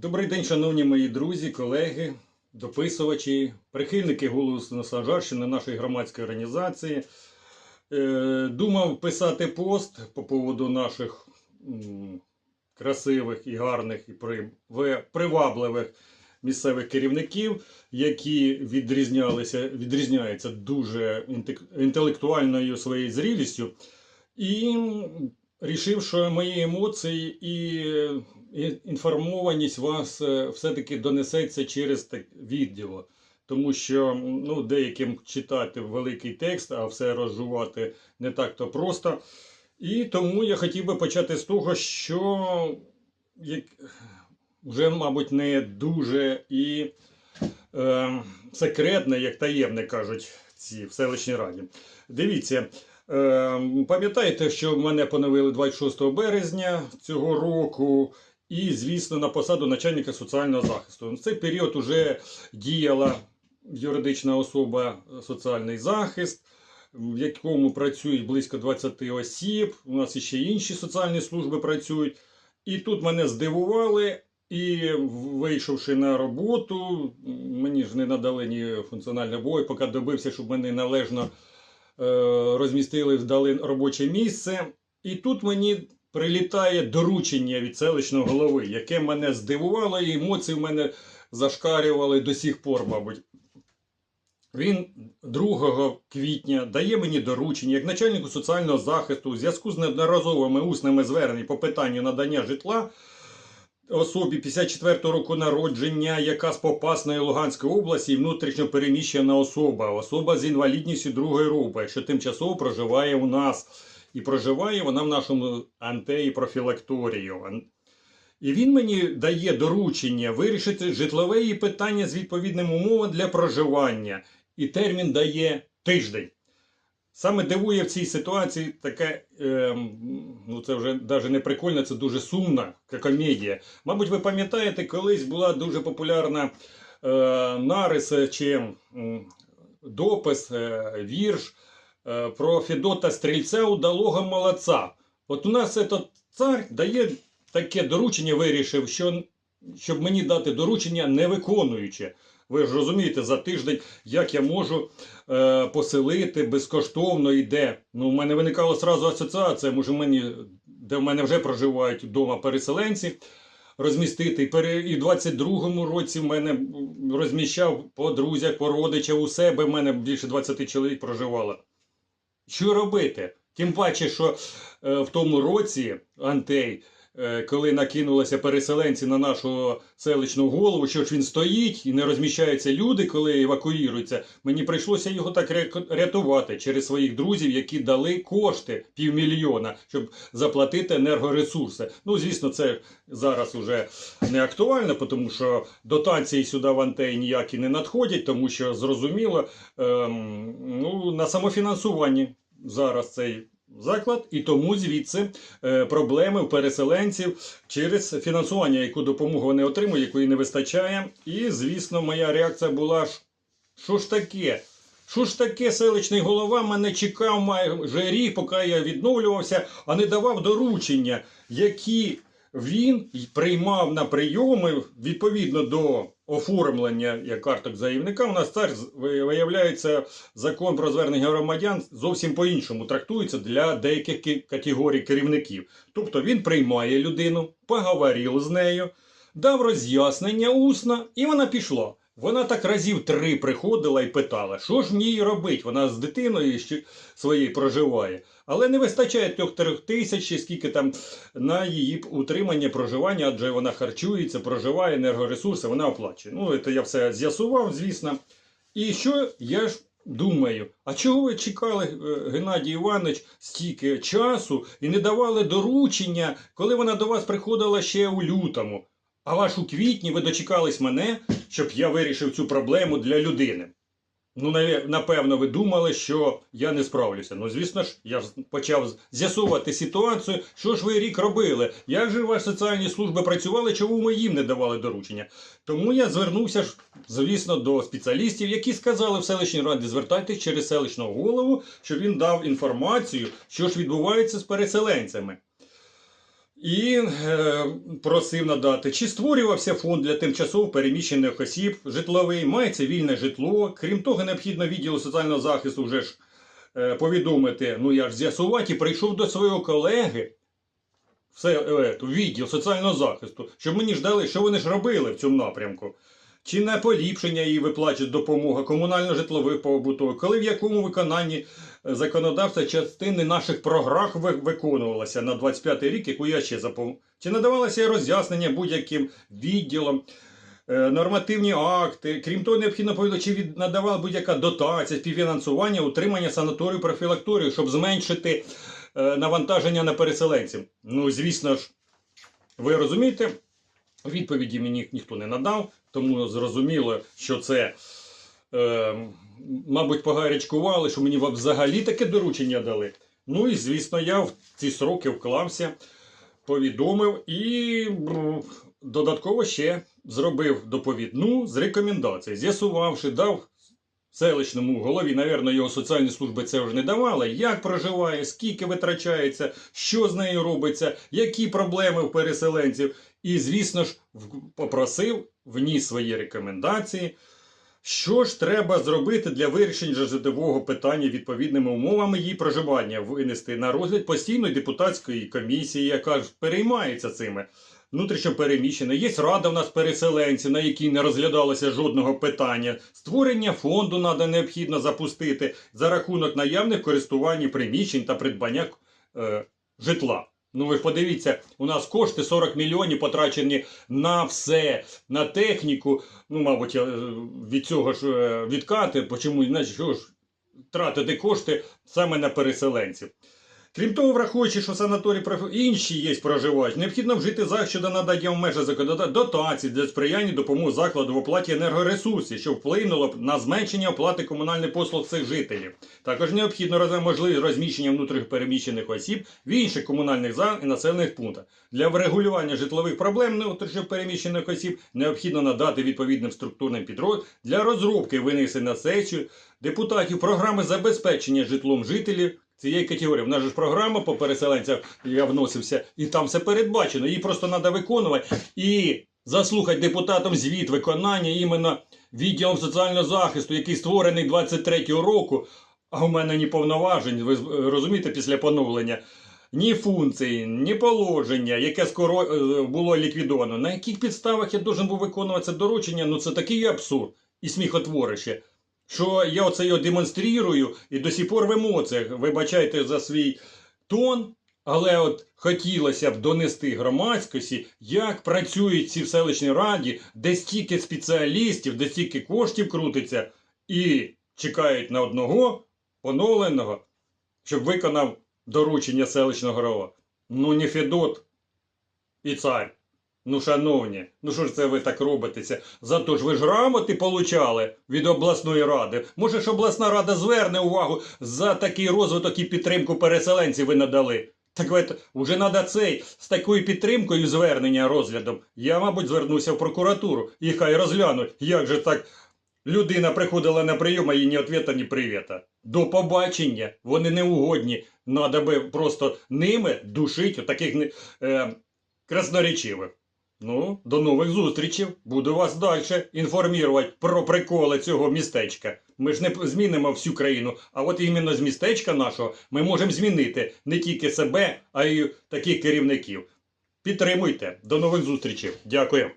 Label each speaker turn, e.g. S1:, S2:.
S1: Добрий день, шановні мої друзі, колеги, дописувачі, прихильники голосу Насаджарщини нашої громадської організації. Е, Думав писати пост по поводу наших красивих і гарних і привабливих місцевих керівників, які відрізнялися, відрізняються дуже інтелектуальною своєю зрілістю. І рішив, що мої емоції і інформованість вас е, все-таки донесеться через відео. Тому що ну, деяким читати великий текст, а все розжувати не так то просто. І тому я хотів би почати з того, що як, вже, мабуть, не дуже і е, секретне, як таємне кажуть ці в селищній раді. Дивіться, е, пам'ятаєте, що мене поновили 26 березня цього року, і, звісно, на посаду начальника соціального захисту. В цей період вже діяла юридична особа соціальний захист. В якому працюють близько 20 осіб, у нас ще інші соціальні служби працюють. І тут мене здивували, і вийшовши на роботу, мені ж не надали ні функціональний бой, поки добився, щоб мене належно е, розмістили, дали робоче місце. І тут мені прилітає доручення від селищного голови, яке мене здивувало, і емоції в мене зашкарювали до сих пор, мабуть. Він 2 квітня дає мені доручення як начальнику соціального захисту у зв'язку з неодноразовими усними зверненнями по питанню надання житла особі 54-го року народження, яка з Попасної Луганської області і внутрішньо переміщена особа, особа з інвалідністю другої групи, що тимчасово проживає у нас. І проживає вона в нашому антеї профілакторію. І він мені дає доручення вирішити житлове її питання з відповідним умовам для проживання. І термін дає тиждень. Саме дивує в цій ситуації таке, е, ну це вже навіть не прикольно, це дуже сумна комедія. Мабуть, ви пам'ятаєте, колись була дуже популярна е, нарис чи допис, е, вірш про Федота Стрільця удалого молодця. От у нас этот цар дає таке доручення, вирішив, що щоб мені дати доручення не виконуючи. Ви ж розумієте, за тиждень, як я можу е, поселити безкоштовно і де. Ну, у мене виникала сразу асоціація, може мені, де в мене вже проживають вдома переселенці, розмістити. І, пере, і в 22-му році в мене розміщав по друзях, по родичах у себе, в мене більше 20 чоловік проживало. Що робити? Тим паче, що е, в тому році Антей коли накинулися переселенці на нашого селищного голову, що ж він стоїть і не розміщаються люди, коли евакуюються, мені прийшлося його так рятувати через своїх друзів, які дали кошти півмільйона, щоб заплатити енергоресурси. Ну, звісно, це зараз уже не актуально, тому що дотації сюди в Антей ніякі не надходять, тому що зрозуміло, ем, ну, на самофінансуванні зараз цей заклад, і тому звідси е, проблеми у переселенців через фінансування, яку допомогу вони отримують, якої не вистачає. І, звісно, моя реакція була: що ж таке? Що ж таке селищний голова мене чекав майже рік, поки я відновлювався, а не давав доручення, які він приймав на прийоми відповідно до оформлення як карток заявника. У нас цар виявляється закон про звернення громадян зовсім по-іншому трактується для деяких категорій керівників. Тобто він приймає людину, поговорив з нею, дав роз'яснення усно, і вона пішла. Вона так разів три приходила і питала, що ж мені робити? Вона з дитиною ще своєю проживає. Але не вистачає трьох трьох тисяч, скільки там на її утримання, проживання, адже вона харчується, проживає, енергоресурси, вона оплачує. Ну, це я все з'ясував, звісно. І що я ж думаю, а чого ви чекали, е, Геннадій Іванович, стільки часу і не давали доручення, коли вона до вас приходила ще у лютому? А ваш у квітні ви дочекались мене, щоб я вирішив цю проблему для людини. Ну, напевно, ви думали, що я не справлюся. Ну, звісно ж, я ж почав з'ясувати ситуацію, що ж ви рік робили, як же ваші соціальні служби працювали, чому ми їм не давали доручення. Тому я звернувся ж, звісно, до спеціалістів, які сказали в селищній раді, звертайтесь через селищного голову, щоб він дав інформацію, що ж відбувається з переселенцями. І е, просив надати, чи створювався фонд для тимчасово переміщених осіб житловий, мається вільне житло. Крім того, необхідно відділу соціального захисту вже ж е, повідомити, ну я ж з'ясувати, і прийшов до свого колеги все, е, в відділ соціального захисту, щоб мені ж дали, що вони ж робили в цьому напрямку. Чи на поліпшення їй виплачують допомога комунально-житлових побутових, коли в якому виконанні е, законодавства частини наших програм ви- виконувалося на 25 й рік, яку я ще запов... Чи надавалося роз'яснення будь-яким відділам, е, нормативні акти, крім того, необхідно повідомити, чи надавала будь-яка дотація, співфінансування, утримання санаторію, профілакторію, щоб зменшити е, навантаження на переселенців. Ну, звісно ж, ви розумієте, відповіді мені ніхто не надав, тому зрозуміло, що це, е, мабуть, погарячкували, що мені взагалі таке доручення дали. Ну і звісно, я в ці сроки вклався, повідомив і додатково ще зробив доповідну з рекомендацій, з'ясувавши, дав селищному голові, навірно, його соціальні служби це вже не давали, як проживає, скільки витрачається, що з нею робиться, які проблеми в переселенців. І, звісно ж, попросив, вніс свої рекомендації. Що ж треба зробити для вирішення житлового питання відповідними умовами її проживання, винести на розгляд постійної депутатської комісії, яка ж переймається цими внутрішньо переміщеними. Є рада в нас переселенців, на якій не розглядалося жодного питання. Створення фонду треба необхідно запустити за рахунок наявних користувань приміщень та придбання е, житла. Ну ви ж подивіться, у нас кошти 40 мільйонів потрачені на все, на техніку. Ну, мабуть, е, від цього ж е, відкати, почому значить, що ж тратити кошти саме на переселенців. Крім того, враховуючи, що санаторії інші є проживач, необхідно вжити захід щодо надання в межах законодавства дотацій для сприяння допомоги закладу в оплаті енергоресурсів, що вплинуло б на зменшення оплати комунальних послуг цих жителів. Також необхідно розглянути можливість розміщення внутрішньопереміщених осіб в інших комунальних за- і населених пунктах. Для врегулювання житлових проблем внутрішньопереміщених осіб необхідно надати відповідним структурним підрозділам для розробки винесення на сесію депутатів програми забезпечення житлом жителів цієї категорії. В нас ж програма по переселенцях, я вносився, і там все передбачено. Її просто треба виконувати і заслухати депутатам звіт виконання іменно відділом соціального захисту, який створений 23-го року. А у мене ні повноважень, ви розумієте, після поновлення. Ні функцій, ні положення, яке скоро е, було ліквідовано. На яких підставах я должен був виконувати це доручення? Ну це такий абсурд і сміхотворище що я оце його демонструю і до сих пор в емоціях, вибачайте за свій тон, але от хотілося б донести громадськості, як працюють ці в селищній раді, де стільки спеціалістів, де стільки коштів крутиться, і чекають на одного поновленого, щоб виконав доручення селищного голова. Ну, не Федот і цар. Ну, шановні, ну що ж це ви так робитеся? Зато ж ви ж грамоти получали від обласної ради. Може ж обласна рада зверне увагу за такий розвиток і підтримку переселенців ви надали. Так ви вже треба цей з такою підтримкою звернення розглядом. Я, мабуть, звернуся в прокуратуру і хай розглянуть, як же так людина приходила на прийом, а їй ні ответа, ні привіта. До побачення. Вони не угодні. Надо би просто ними душити таких е, красноречивих. Ну, до нових зустрічів. Буду вас далі інформувати про приколи цього містечка. Ми ж не змінимо всю країну, а от іменно з містечка нашого ми можемо змінити не тільки себе, а й таких керівників. Підтримуйте. До нових зустрічей. Дякую.